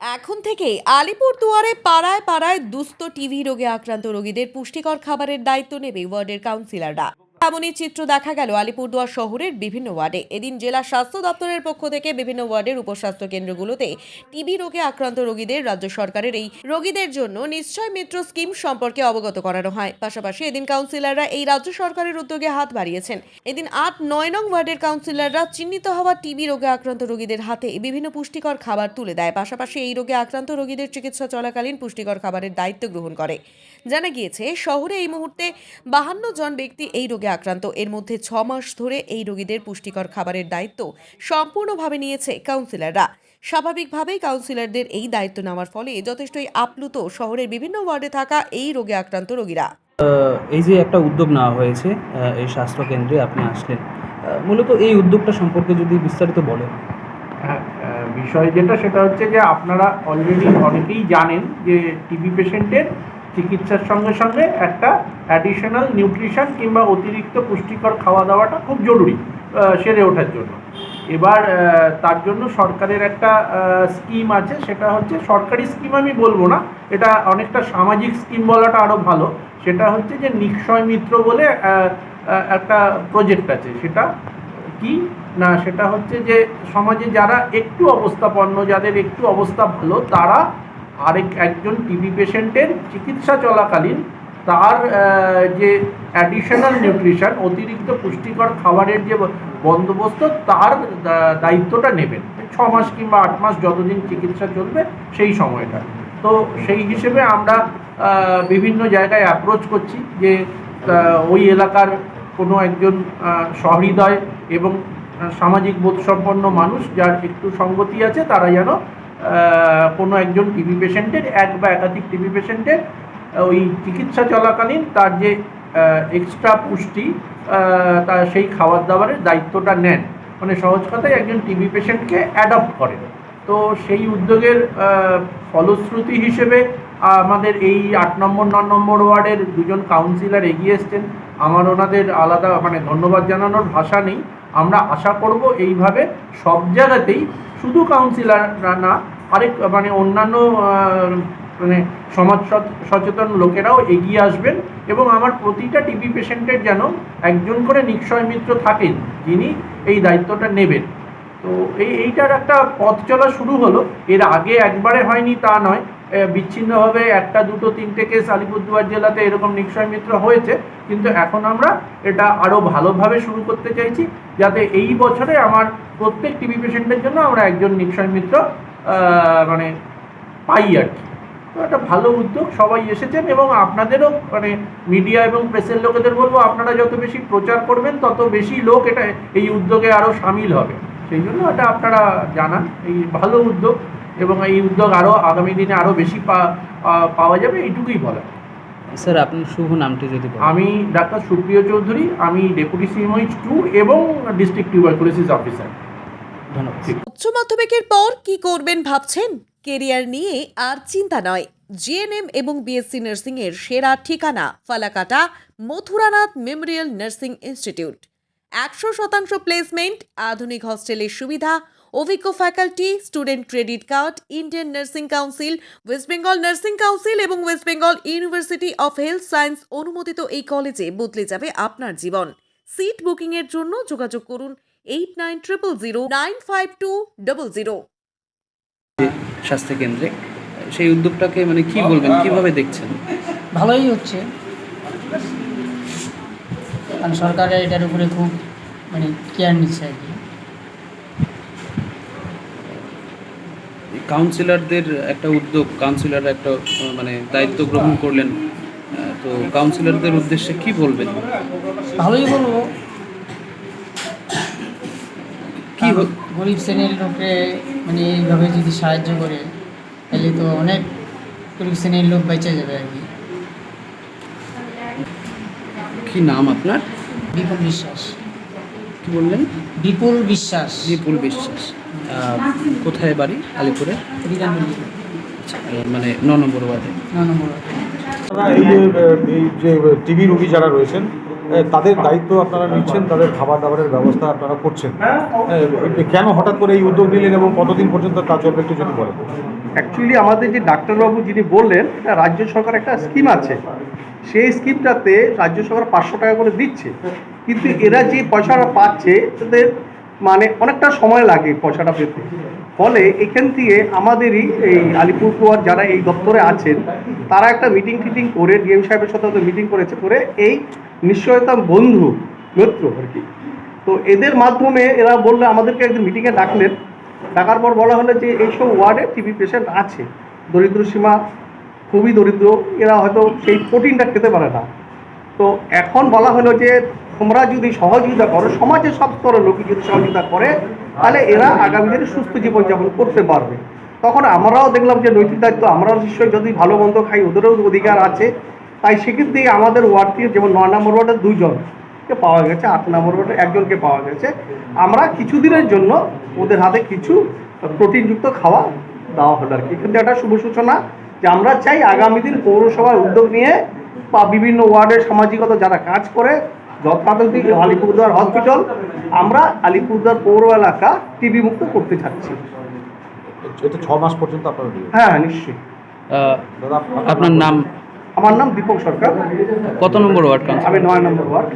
এখন থেকে আলিপুর দুয়ারে পাড়ায় পাড়ায় দুস্থ টিভি রোগে আক্রান্ত রোগীদের পুষ্টিকর খাবারের দায়িত্ব নেবে ওয়ার্ডের কাউন্সিলররা। এমনই চিত্র দেখা গেল আলিপুরদুয়ার শহরের বিভিন্ন ওয়ার্ডে। এদিন জেলা স্বাস্থ্য দপ্তরের পক্ষ থেকে বিভিন্ন ওয়ার্ডের উপস্বাস্থ্য কেন্দ্রগুলোতে টিবি রোগে আক্রান্ত রোগীদের রাজ্য সরকারের এই রোগীদের জন্য নিশ্চয় মিত্র স্কিম সম্পর্কে অবগত করানো হয়। পাশাপাশি এদিন কাউন্সিলররা এই রাজ্য সরকারের উদ্যোগে হাত বাড়িয়েছেন। এদিন আট, নয় নং ওয়ার্ডের কাউন্সিলররা চিহ্নিত হওয়া টিবি রোগে আক্রান্ত রোগীদের হাতে বিভিন্ন পুষ্টিকর খাবার তুলে দেয়। পাশাপাশি এই রোগে আক্রান্ত রোগীদের চিকিৎসা চলাকালীন পুষ্টিকর খাবারের দায়িত্ব গ্রহণ করে। জানা গিয়েছে, শহরে এই মুহূর্তে বাহান্ন জন ব্যক্তি এই রোগে আক্রান্ত। এর মধ্যে ছ মাস ধরে এই রোগীদের পুষ্টিকর খাবারের দায়িত্ব সম্পূর্ণভাবে নিয়েছে কাউন্সিলররা স্বাভাবিকভাবেই কাউন্সিলরদের এই দায়িত্ব নেওয়ার ফলে যথেষ্টই আপ্লুত শহরের বিভিন্ন ওয়ার্ডে থাকা এই রোগে আক্রান্ত রোগীরা। আহ, এই যে একটা উদ্যোগ নেওয়া হয়েছে আহ, এই স্বাস্থ্য কেন্দ্রে আপনি আসলেন মূলত এই উদ্যোগটা সম্পর্কে যদি বিস্তারিত বলেন। হ্যাঁ আহ, বিষয় যেটা সেটা হচ্ছে যে আপনারা অলরেডি অনেকেই জানেন যে টিবি পেশেন্টের চিকিৎসার সঙ্গে সঙ্গে একটা অ্যাডিশনাল নিউট্রিশন কিংবা অতিরিক্ত পুষ্টিকর খাওয়া দাওয়াটা খুব জরুরি সেরে ওঠার জন্য। এবার তার জন্য সরকারের একটা স্কিম আছে, সেটা হচ্ছে সরকারি স্কিম আমি বলব না, এটা অনেকটা সামাজিক স্কিম বলাটা আরও ভালো। সেটা হচ্ছে যে নিক্ষয় মিত্র বলে একটা প্রজেক্ট আছে। সেটা কি? না, সেটা হচ্ছে যে সমাজে যারা একটু অবস্থাপন্ন, যাদের একটু অবস্থা ভালো, তারা আরেক একজন টিবি পেশেন্টের চিকিৎসা চলাকালীন তার যে অ্যাডিশনাল নিউট্রিশন অতিরিক্ত পুষ্টিকর খাবারের যে বন্দোবস্ত, তার দায়িত্বটা নেবেন। ছ মাস কিংবা আট মাস যতদিন চিকিৎসা চলবে, সেই সময়টা। তো সেই হিসেবে আমরা বিভিন্ন জায়গায় অ্যাপ্রোচ করছি যে ওই এলাকার কোনো একজন সহৃদয় এবং সামাজিক বোধসম্পন্ন মানুষ যার একটু সঙ্গতি আছে, তারা যেন কোনো একজন টিবি পেশেন্টের এক বা একাধিক টিবি পেশেন্টের ওই চিকিৎসা চলাকালীন তার যে এক্সট্রা পুষ্টি তার সেই খাবার দাবারের দায়িত্বটা নেন। মানে সহজ কথায় একজন টিবি পেশেন্টকে অ্যাডপ্ট করেন। তো সেই উদ্যোগের ফলশ্রুতি হিসেবে আমাদের এই আট নম্বর, ন নম্বর ওয়ার্ডের দুজন কাউন্সিলর এগিয়ে এসছেন। আমার ওনাদের আলাদা মানে ধন্যবাদ জানানোর ভাষা নেই। আমরা আশা করব এইভাবে সব জায়গাতেই শুধু কাউন্সিলাররা না, আরেক মানে অন্যান্য মানে সমাজ সচ- সচেতন লোকেরাও এগিয়ে আসবেন এবং আমার প্রতিটা টিবি পেশেন্টের যেন একজন করে নিক্ষয় মিত্র থাকেন, যিনি এই দায়িত্বটা নেবেন। তো এই, এইটার একটা পথ চলা শুরু হলো। এর আগে একবারে হয়নি তা নয়। বিচ্ছিন্নভাবে একটা, দুটো, তিনটে কেস আলিপুরদুয়ার জেলাতে এরকম নিক্ষয় মিত্র হয়েছে। কিন্তু এখন আমরা এটা আরও ভালোভাবে শুরু করতে চাইছি, যাতে এই বছরে আমার প্রত্যেক টিবি পেশেন্টের জন্য আমরা একজন নিক্ষয় মিত্র মানে পাই আর কি। তো একটা ভালো উদ্যোগ, সবাই এসেছেন এবং আপনাদেরও মানে মিডিয়া এবং প্রেসের লোকেদের বলব, আপনারা যত বেশি প্রচার করবেন, তত বেশি লোক এটা, এই উদ্যোগে আরও সামিল হবে। সেই জন্য এটা আপনারা জানান, এই ভালো উদ্যোগ। এবং এই উদ্যোগ আরও আগামী দিনে আরও বেশি পাওয়া যাবে এইটুকুই বলা স্যার আপনার শুভ নামটি যদি আমি ডাক্তার সুপ্রিয় চৌধুরী আমি ডেপুটি সিএমএইচ টু এবং ডিস্ট্রিক্ট টিউবারকুলোসিস অফিসার। ধন্যবাদ। উচ্চ মাধ্যমিকের পর কি করবেন ভাবছেন? কেরিয়ার নিয়ে আর চিন্তা নয়। জিএনএম এবং বিএসসি নার্সিং এর সেরা ঠিকানা Falakata Mathuranath memorial nursing institute. একশো শতাংশ প্লেসমেন্ট আধুনিক হস্টেলের সুবিধা অভিজ্ঞ faculty student credit card Indian nursing council West Bengal nursing council এবং West Bengal university of health science অনুমোদিত এই কলেজে বদলে যাবে আপনার জীবন। সিট বুকিংয়ের জন্য যোগাযোগ করুন eight nine triple zero nine five two double zero স্বাস্থ্য কেন্দ্রে। সেই উদ্যোগটাকে মানে কি বলবেন কীভাবে দেখছেন? ভালোই হচ্ছে। কারণ সরকার এটার উপরে খুব মানে কেয়ার নিচ্ছে আর কি। কাউন্সিলরদের একটা উদ্যোগ কাউন্সিলর একটা মানে দায়িত্ব গ্রহণ করলেন। তো কাউন্সিলরদের উদ্দেশ্যে কি বলবেন? ভালোই বলব। কি গরিব শ্রেণির লোককে মানে এইভাবে যদি সাহায্য করে তাহলে তো অনেক গরিব শ্রেণির লোক বেঁচে যাবে আর কি। কি নাম আপনার? বিপুল বিশ্বাস। কি বললেন? বিপুল বিশ্বাস। বিপুল বিশ্বাস। কোথায় বাড়ি? আলিপুরে? আচ্ছা, মানে ন নম্বর ওয়ার্ডে। এই যে টিবি রোগী যারা রয়েছেন তাদের দায়িত্ব আপনারা নিচ্ছেন তাদের খাবার দাবারের ব্যবস্থা আপনারা করছেন। কেন হঠাৎ করে এই উদ্যোগ নিলেন এবং কতদিন পর্যন্ত কাজ চলবে একটু যদি বলেন? অ্যাকচুয়ালি আমাদের যে ডাক্তারবাবু যিনি বললেন এটা রাজ্য সরকার একটা স্কিম আছে। সেই স্কিমটাতে রাজ্য সরকার পাঁচশো টাকা করে দিচ্ছে। কিন্তু এরা যে পয়সাটা পাচ্ছে তাদের মানে অনেকটা সময় লাগে পয়সাটা পেতে। ফলে এখান থেকে আমাদেরই এই আলিপুরদুয়ার যারা এই দপ্তরে আছেন, তারা একটা মিটিং টিটিং করে, ডিএম সাহেবের সাথে হয়তো মিটিং করেছে করে এই নিশ্চয়তা বন্ধু মিত্র আর কি। তো এদের মাধ্যমে এরা বললে আমাদেরকে একদিন মিটিংয়ে ডাকলেন। ডাকার পর বলা হলো যে এইসব ওয়ার্ডে টিবি পেশেন্ট আছে। দরিদ্র সীমা খুবই দরিদ্র, এরা হয়তো সেই প্রোটিনটা খেতে পারে না। তো এখন বলা হলো যে তোমরা যদি সহযোগিতা করো, সমাজের সব স্তরের লোক যদি সহযোগিতা করে, তাহলে এরা আগামী দিনে সুস্থ জীবনযাপন করতে পারবে। তখন আমরাও দেখলাম যে নৈতিক দায়িত্ব, আমরাও নিশ্চয়ই যদি ভালো মন্দ খাই, ওদেরও অধিকার আছে। তাই সেক্ষেত্রে আমাদের ওয়ার্ড থেকে যেমন নয় নম্বর ওয়ার্ডে দুইজন কে পাওয়া গেছে, আট নম্বর ওয়ার্ডে একজনকে পাওয়া গেছে। আমরা কিছুদিনের জন্য ওদের হাতে কিছু প্রোটিনযুক্ত খাওয়া দেওয়া হলো আর কি। কিন্তু একটা শুভ সূচনা যে আমরা চাই আগামী দিন পৌরসভার উদ্যোগ নিয়ে বা বিভিন্ন ওয়ার্ডের সামাজিকতা যারা কাজ করে যথাযথ আলিপুরদুয়ার হসপিটাল আমরা আলিপুরদুয়ার পৌর এলাকা টিবি মুক্ত করতে চাচ্ছি। এটা ছ মাস পর্যন্ত আপনার হ্যাঁ নিশ্চয়ই। দাদা আপনার নাম? আমার নাম দীপক সরকার। কত নম্বর ওয়ার্ড আমি নয় নম্বর ওয়ার্ড।